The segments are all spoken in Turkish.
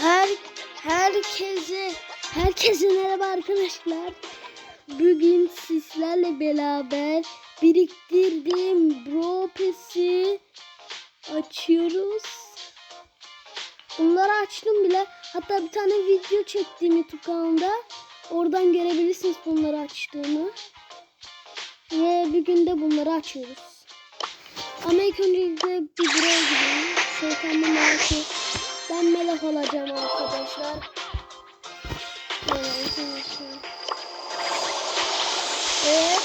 Her herkese herkese merhaba arkadaşlar. Bugün sizlerle beraber biriktirdiğim Bro Pass'i açıyoruz. Bunları açtım bile. Hatta bir tane video çektim YouTube kanalında. Oradan görebilirsiniz bunları açtığımı. Ve bugün de bunları açıyoruz. Ama ilk öncelikle bir buraya gidelim. Şeytanlı meleki. Ben melek olacağım arkadaşlar. Evet. Evet.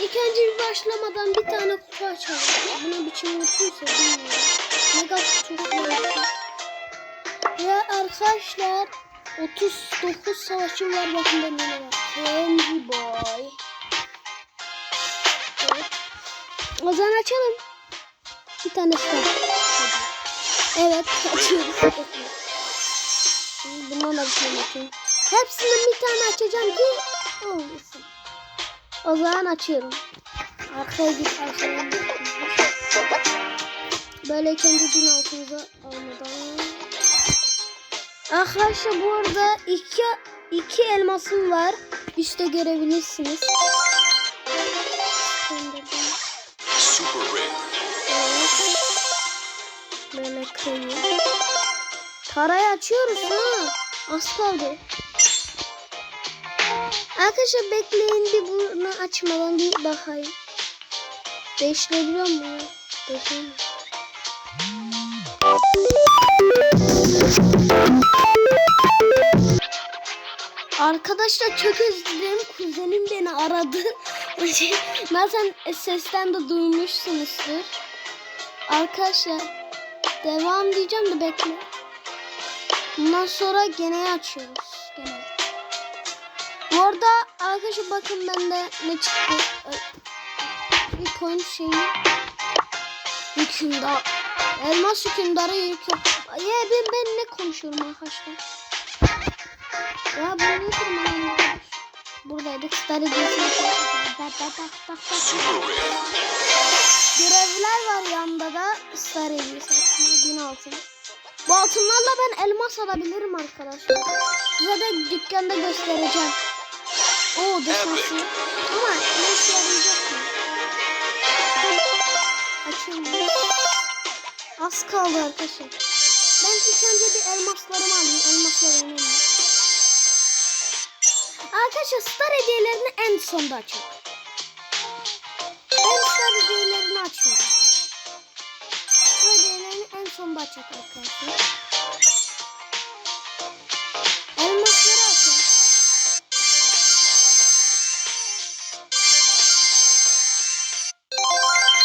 İlk önce bir başlamadan bir tane kutu açalım. Buna biçim kutuysa bilmiyorum. Mega kutu koyuyorsun. Ve arkadaşlar 39 savaşçı var bakın bende ne var. Candy Boy. Evet. O zaman açalım. Bir tane star. Evet açıyoruz. Şimdi Bundan da bir tane açayım. Hepsinden bir tane açacağım ki olmasın. O zaman açıyorum. Arkaya git arkaya. Böyle önce bin altımıza almadan. Arkadaşlar bu arada iki, iki elmasım var. Üstte görebilirsiniz. Super Kıyıyor. Parayı açıyoruz ha. Az kaldı. Arkadaşlar bekleyin bir bunu açmadan bir bakayım. Değiştirebiliyor muyum? Değiştiremiyorum. Arkadaşlar çok özledim. Kuzenim beni aradı. Zaten sesten de duymuşsunuzdur. Arkadaşlar devam diyeceğim de bekle. Bundan sonra gene açıyoruz. Gene. Bu arada arkadaşlar bakın bende ne çıktı. Bir coin şeyi. Hükümdar. Elmas hükümdarı hüküm. Ya ben, ben ne konuşuyorum arkadaşlar. Ya bu ne durumda? Buradaydık. Star hediyesini tak tak tak tak tak. Görevler var yanında da star hediyesi aslında bin altın. Bu altınlarla ben elmas alabilirim arkadaşlar. Size de dükkanda göstereceğim. Oo destansı. Ama ne işe yarayacak mı? Açayım. Az kaldı arkadaşlar. Ben ilk önce bir elmaslarımı alayım. Elmaslarımı alayım. Arkadaşlar star hediyelerini en sonda açalım. Sonda açacak arkadaşlar. Elmasları açalım.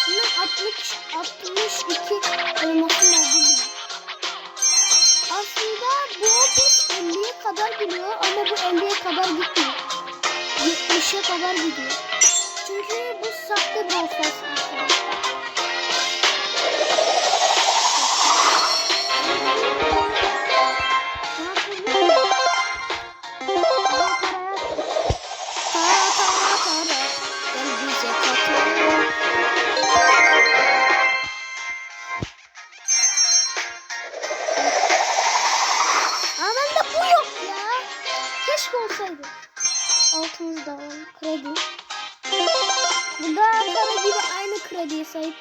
Şimdi 60, 62 elmasım oldu. Aslında bu opus 50'ye kadar gidiyor ama bu 50'ye kadar gitmiyor. 70'e kadar gidiyor. Çünkü bu sahte bir ofis Keşke olsaydı. Altımızda olan kredi. Bu da para gibi aynı krediye sahip.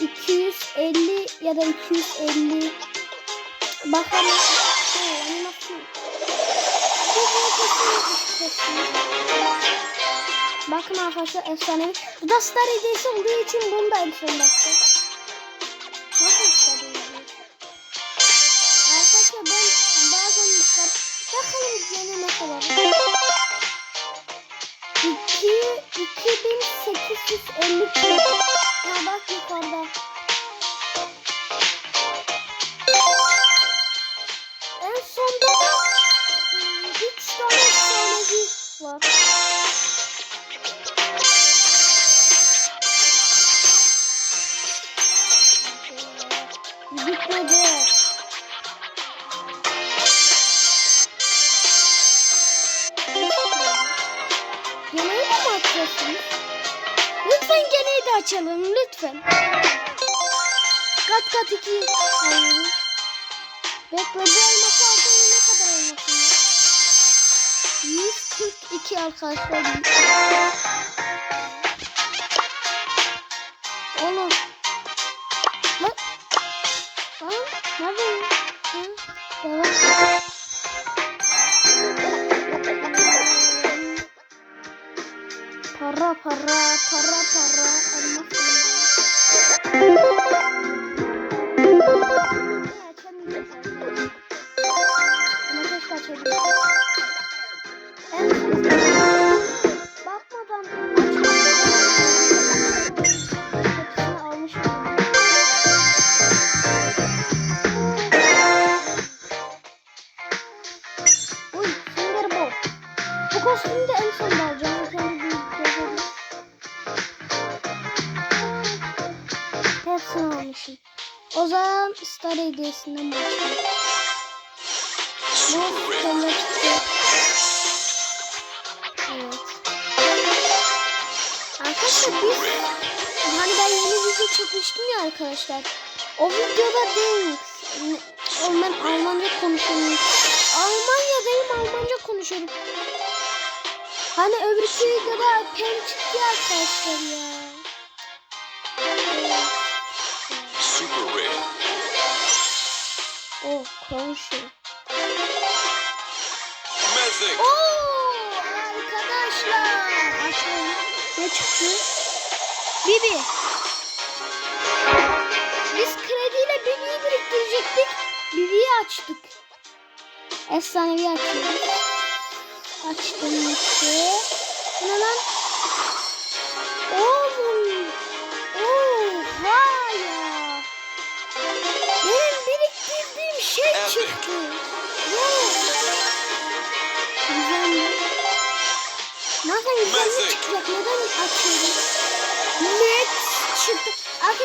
250 ya da 250. Bakalım. Bakın arkadaşlar efsane. Bu da star hediyesi olduğu için bunu da en son baktım. Nasıl star hediyesi? Arkadaşlar ben bazen dikkat bakalım yine ne kadar. 2 2850 kredi. Bitmedi. Geneyi de mi açıyorsunuz? Lütfen geneyi de açalım lütfen. Kat kat iki. alalım. Bekle bu elması alsana ne kadar elmasın ya? 142 arkadaşlar. Para para para elmas. Uy, Sünger Bob. Bu kostümü de en son alacağım. O zaman Star hediyesinden başlayalım. Bu biz hani ben yeni video çekmiştim ya arkadaşlar. O videoda değil. Ben Almanca konuşuyorum. Almanya'dayım Almanca konuşuyorum. Hani öbürkü videoda pen çıktı arkadaşlar ya. Oh. Mythic. Oo arkadaşlar. Açalım. Ne çıktı? Bibi. Biz krediyle Bibi'yi biriktirecektik. Bibi'yi açtık. Efsanevi açıyoruz. Açtım işte.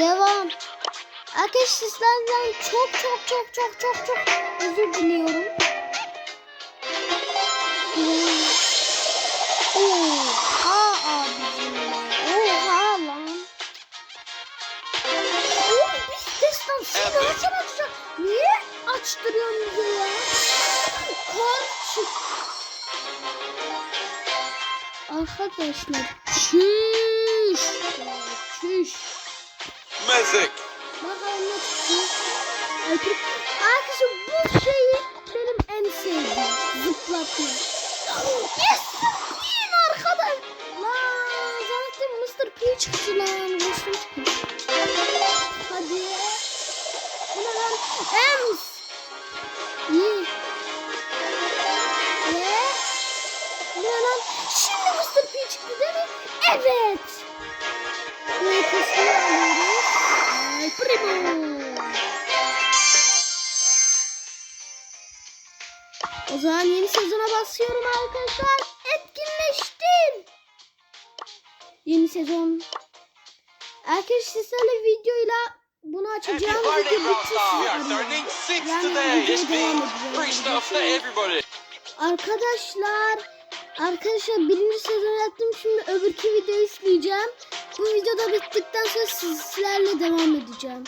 Devam. Arkadaşlar sizlerden çok çok çok çok çok çok özür diliyorum. Oha abicim. Oha lan. Oğlum biz destansı Evet. nasıl açacağız? Niye açtırıyorsun bize ya? Kar çık. Arkadaşlar çüş. Çüş. Mythic. Bakalım ne çıktı. Arkadaşlar bu şeyi benim en sevdiğim. Zıplatma. Yes! Yine arkadaş. Lan zaten Mr. P çıktı lan. Resmi çıktı. Hadi. Bu ne lan? Ems. İyi. Ne? Ne lan? Şimdi Mr. P çıktı değil mi? Evet. Primo. O zaman yeni sezona basıyorum arkadaşlar. Etkinleştim. Yeni sezon. Arkadaşlar sizlerle videoyla bunu açacağım. Happy Video six Yani videoya Arkadaşlar. Arkadaşlar birinci sezon yaptım şimdi öbürkü videoyu izleyeceğim. Bu videoda bittikten sonra sizlerle devam edeceğim.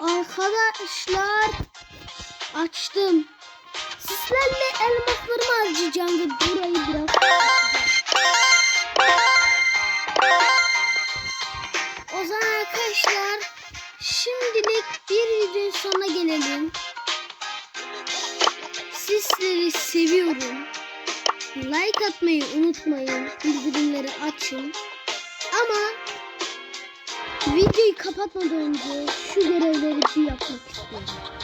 Arkadaşlar açtım. Sizlerle elmaslarımı harcayacağım ve burayı biraz O zaman arkadaşlar şimdilik bir videonun sonuna gelelim. Sizleri seviyorum. Like atmayı unutmayın. Bildirimleri açın. Videoyu kapatmadan önce şu görevleri bir yapmak istiyorum.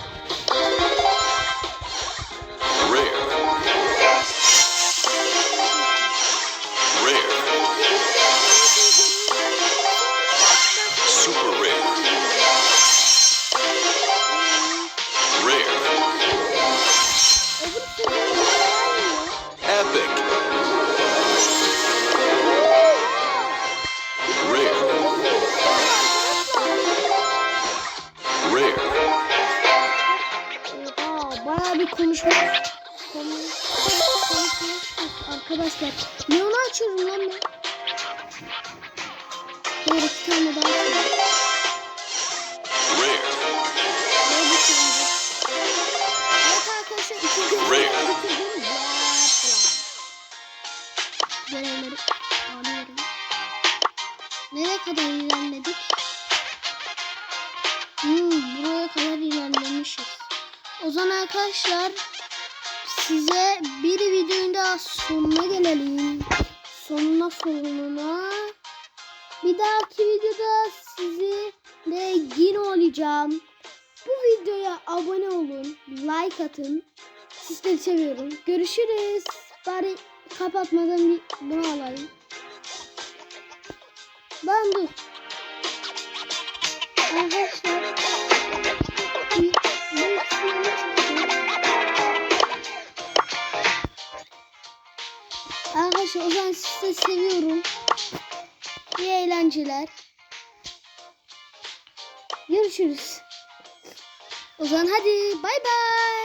Sonuna gelelim. Sonuna sonuna. Bir dahaki videoda sizi de yine olacağım. Bu videoya abone olun, like atın. Sizleri seviyorum. Görüşürüz. Bari kapatmadan bir bunu alayım. Ben dur. Arkadaşlar. Arkadaşlar o zaman sizi seviyorum. İyi eğlenceler. Görüşürüz. O zaman hadi bay bay.